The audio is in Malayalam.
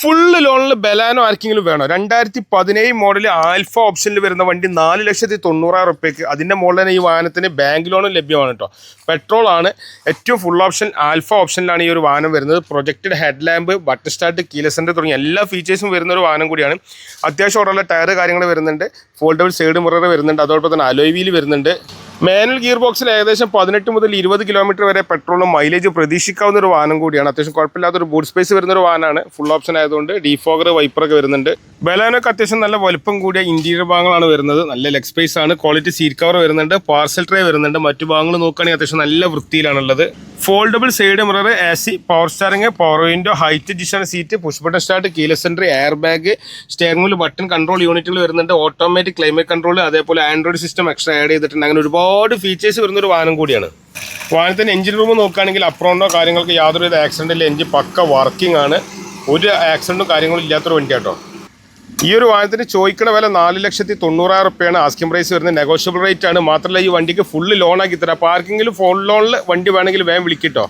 ഫുള്ള് ലോണിൽ ബലാനോ ആർക്കെങ്കിലും വേണോ? രണ്ടായിരത്തി പതിനേഴ് മോഡൽ ആൽഫ ഓപ്ഷനിൽ വരുന്ന വണ്ടി നാല് ലക്ഷത്തി തൊണ്ണൂറായിരം റുപ്യക്ക് അതിന്റെ മുകളിൽ തന്നെ ഈ വാഹനത്തിന് ബാങ്ക് ലോണും ലഭ്യമാണ് കേട്ടോ പെട്രോൾ ആണ്. ഏറ്റവും ഫുൾ ഓപ്ഷൻ ആൽഫ ഓപ്ഷനിലാണ് ഈ ഒരു വാഹനം വരുന്നത്. Projected head lamp button start keyless entry തുടങ്ങിയ എല്ലാ ഫീച്ചേഴ്സും വരുന്ന ഒരു വാഹനം കൂടിയാണ്. അത്യാവശ്യം ഉള്ള ടയർ കാര്യങ്ങൾ വരുന്നുണ്ട്. ഫോൾഡബിൾ സൈഡ് മിറർ വരുന്നുണ്ട്. അതോടൊപ്പം തന്നെ അലോയ് വീൽ വരുന്നുണ്ട്. മാനുവൽ ഗിയർ ബോക്സിൽ ഏകദേശം പതിനെട്ട് മുതൽ ഇരുപത് കിലോമീറ്റർ വരെ പെട്രോളും മൈലേജ് പ്രതീക്ഷിക്കാവുന്ന ഒരു വാഹനം കൂടിയാണ്. അത്യാവശ്യം കുഴപ്പമില്ലാത്തൊരു ബൂട്ട് സ്പേസ് വരുന്ന ഒരു വാഹനമാണ്. ഫുൾ ഓപ്ഷൻ ആയതുകൊണ്ട് ഡീഫോഗർ വൈപ്പറൊക്കെ വരുന്നുണ്ട്. ബലാനൊക്കെ അത്യാവശ്യം നല്ല വലുപ്പം കൂടിയ ഇന്റീരിയർ ഭാഗങ്ങളാണ് വരുന്നത്. നല്ല ലെഗ് സ്പേസ് ആണ്. ക്വാളിറ്റി സീറ്റ് കവർ വരുന്നുണ്ട്. പാർസൽ ട്രേ വരുന്നുണ്ട്. മറ്റു ഭാഗങ്ങൾ നോക്കുകയാണെങ്കിൽ അത്യാവശ്യം നല്ല വൃത്തിയിലാണുള്ളത്. Foldable side mirror A C power steering power window height adjustment seat push button start keyless centre air bag steering wheel button control യൂണിറ്റുകൾ വരുന്നുണ്ട്. ഓട്ടോമാറ്റിക് ക്ലൈമറ്റ് കൺട്രോൾ അതേപോലെ ആൻഡ്രോയിഡ് സിസ്റ്റം എക്സ്ട്രാ ആഡ് ചെയ്തിട്ടുണ്ട്. അങ്ങനെ ഒരുപാട് ഫീച്ചേഴ്സ് വരുന്ന ഒരു വാഹനം കൂടിയാണ്. വാഹനത്തിന്റെ എഞ്ചിൻ റൂം നോക്കുകയാണെങ്കിൽ അപ്രോണ്ടോ കാര്യങ്ങൾക്ക് യാതൊരു ആക്സിഡന്റില്ല എഞ്ചിൻ പക്ക വർക്കിംഗ് ആണ്. ഒരു ആക്സിഡന്റും കാര്യങ്ങളും ഇല്ലാത്തൊരു വണ്ടി കേട്ടോ ഈ ഒരു വാഹനത്തിന് ചോദിക്കണ വില നാല് ലക്ഷത്തി തൊണ്ണൂറായിരം റുപ്യാണ്. ആസ്കിംഗ് പ്രൈസ് വരുന്നത് നെഗോഷ്യബിൾ റേറ്റ് ആണ്. മാത്രമല്ല ഈ വണ്ടിക്ക് ഫുള്ള് ലോൺ ആക്കി തരാം. പാർക്കിങ്ങിൽ ഫോൺ ലോണിൽ വണ്ടി വേണമെങ്കിൽ വേഗം വിളിക്കിട്ടോ